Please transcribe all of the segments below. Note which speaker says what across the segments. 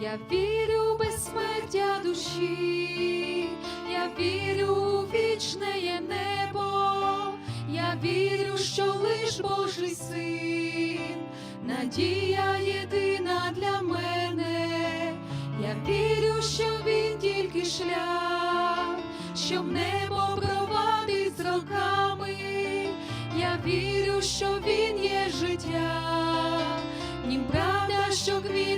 Speaker 1: Я вірю в безсмертя душі, я вірю у вічне небо, я вірю, що лиш Божий син, надія єдина для мене, я вірю, що він тільки шлях, що в небо провадить з роками, я вірю, що він є життя, нім правда, що квітне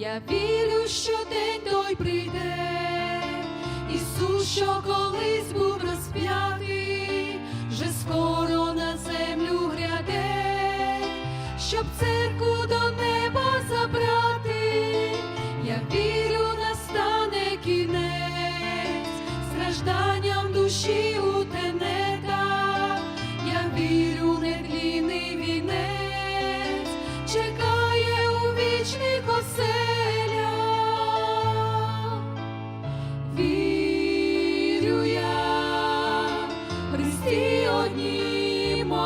Speaker 1: Я вірю, що день той прийде, Ісус, що колись був розп'ятий, вже скоро на землю гряде, щоб церкву до неба забрати. Я вірю, настане кінець, стражданням душі у тенета. Я вірю, нетлінний вінець чекає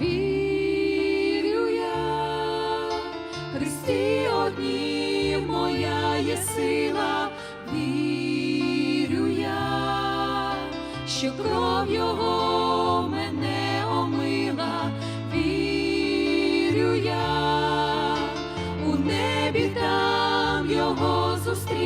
Speaker 1: Вірю я, Христі одні моя є сила, вірю я, що кров Його мене омила, вірю я, у небі там Його зустріну,